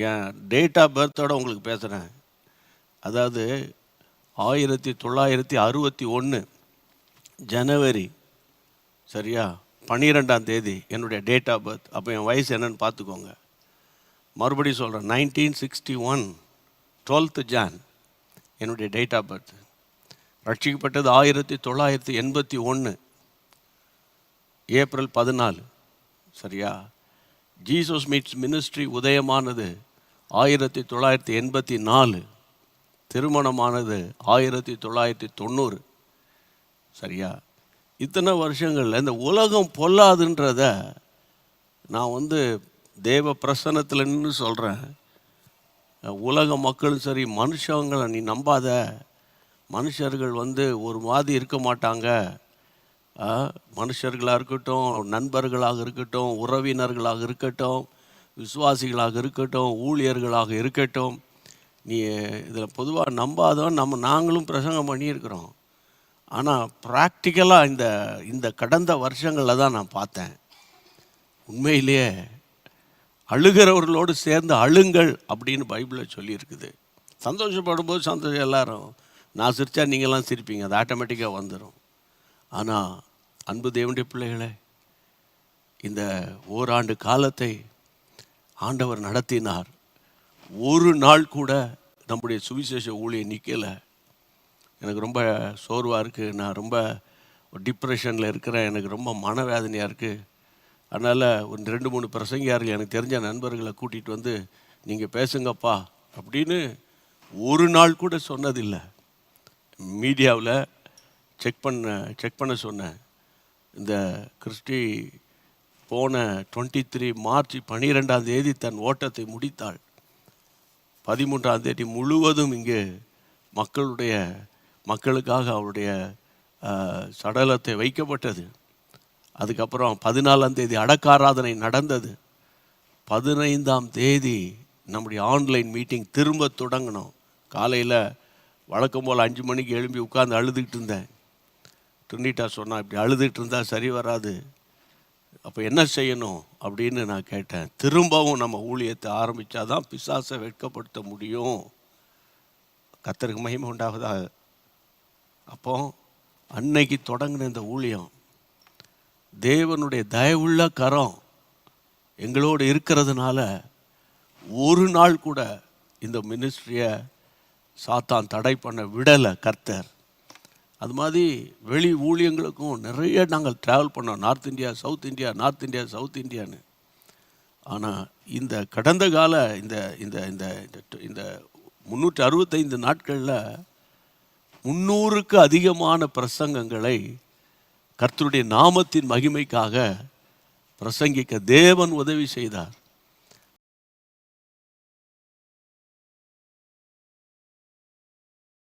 N date of பர்த்தோடு உங்களுக்கு பேசுகிறேன் அதாவது ஆயிரத்தி தொள்ளாயிரத்தி அறுபத்தி ஒன்று ஜனவரி சரியா? பன்னிரெண்டாம் தேதி என்னுடைய டேட் ஆஃப் பர்த் அப்போ என் வயசு என்னன்னு பார்த்துக்கோங்க. மறுபடியும் சொல்கிறேன் nineteen sixty one twelfth June என்னுடைய டேட் ஆஃப் பர்த் ரட்சிக்கப்பட்டது ஆயிரத்தி தொள்ளாயிரத்தி எண்பத்தி ஒன்று ஏப்ரல் பதினாலு சரியா? ஜீசஸ் மீட்ஸ் மினிஸ்ட்ரி உதயமானது ஆயிரத்தி தொள்ளாயிரத்தி எண்பத்தி நாலு. திருமணமானது ஆயிரத்தி தொள்ளாயிரத்தி தொண்ணூறு. சரியா? இத்தனை வருஷங்களில் இந்த உலகம் பொல்லாதுன்றத நான் வந்து தேவ பிரசன்னத்தில் நின்று சொல்கிறேன் உலக மக்களும் சரி மனுஷங்களை நீ நம்பாத. மனுஷர்கள் வந்து ஒரு மாதிரி இருக்க மாட்டாங்க. மனுஷர்களாக இருக்கட்டும் நண்பர்களாக இருக்கட்டும் உறவினர்களாக இருக்கட்டும் விசுவாசிகளாக இருக்கட்டும் ஊழியர்களாக இருக்கட்டும் நீ இதில் பொதுவாக நம்பாதவன் நம்ம நாங்களும் பிரசங்கம் பண்ணியிருக்கிறோம். ஆனால் ப்ராக்டிக்கலாக இந்த இந்த கடந்த வருஷங்களில் தான் நான் பார்த்தேன். உண்மையிலேயே அழுகிறவர்களோடு சேர்ந்து அழுங்கள் அப்படின்னு பைபிளில் சொல்லியிருக்குது. சந்தோஷப்படும்போது சந்தோஷம் எல்லாரும் நான் சிரித்தா நீங்களாம் சிரிப்பீங்க அது ஆட்டோமேட்டிக்காக வந்துடும் ஆனால் அன்பு தேவனுடைய பிள்ளைகளே இந்த ஓராண்டு காலத்தை ஆண்டவர் நடத்தினார். ஒரு நாள் கூட நம்முடைய சுவிசேஷ ஊழியை நிற்கலை எனக்கு ரொம்ப சோர்வாக இருக்குது நான் ரொம்ப டிப்ரெஷனில் இருக்கிறேன். எனக்கு ரொம்ப மனவேதனையாக இருக்குது அதனால் ஒரு ரெண்டு மூணு பிரசங்கியார்கள் எனக்கு தெரிஞ்ச நண்பர்களை கூட்டிகிட்டு வந்து நீங்கள் பேசுங்கப்பா. அப்படின்னு ஒரு நாள் கூட சொன்னதில்லை. மீடியாவில் செக் பண்ண செக் பண்ண சொன்னேன். இந்த கிறிஸ்டி போன டுவெண்ட்டி த்ரீ மார்ச் பன்னிரெண்டாம் தேதி தன் ஓட்டத்தை முடித்தாள். பதிமூன்றாம் தேதி முழுவதும் இங்கே மக்களுடைய மக்களுக்காக அவருடைய சடலத்தை வைக்கப்பட்டது. அதுக்கப்புறம் பதினாலாம் தேதி அடக்காராதனை நடந்தது. பதினைந்தாம் தேதி நம்முடைய ஆன்லைன் மீட்டிங் திரும்ப தொடங்கினோம். காலையில் வழக்கம் போல் அஞ்சு மணிக்கு எழும்பி உட்காந்து அழுதுகிட்டு இருந்தேன். ட்ரினிட்டா சொன்னால் இப்படி அழுதுகிட்டு இருந்தால் சரி வராது. அப்போ என்ன செய்யணும் அப்படின்னு நான் கேட்டேன். திரும்பவும் நம்ம ஊழியத்தை ஆரம்பித்தாதான் பிசாசை வெட்கப்படுத்த முடியும். கத்தருக்கு மகிமை உண்டாகுதா? அப்போ அன்னைக்கு தொடங்கின இந்த ஊழியம் தேவனுடைய தயவுள்ள கரம் எங்களோடு இருக்கிறதுனால ஒரு நாள் கூட இந்த மினிஸ்ட்ரியை சாத்தான் தடை பண்ண விடலை கர்த்தர். அது மாதிரி வெளி ஊழியங்களுக்கும் நிறைய நாங்கள் ட்ராவல் பண்ணோம். North India south India north India south இந்தியான்னு ஆனால் இந்த கடந்த கால இந்த இந்த இந்த இந்த- இந்த முந்நூற்றி அறுபத்தைந்து நாட்களில் முன்னூறுக்கு அதிகமான பிரசங்கங்களை கர்த்தருடைய நாமத்தின் மகிமைக்காக பிரசங்கிக்க தேவன் உதவி செய்தார்.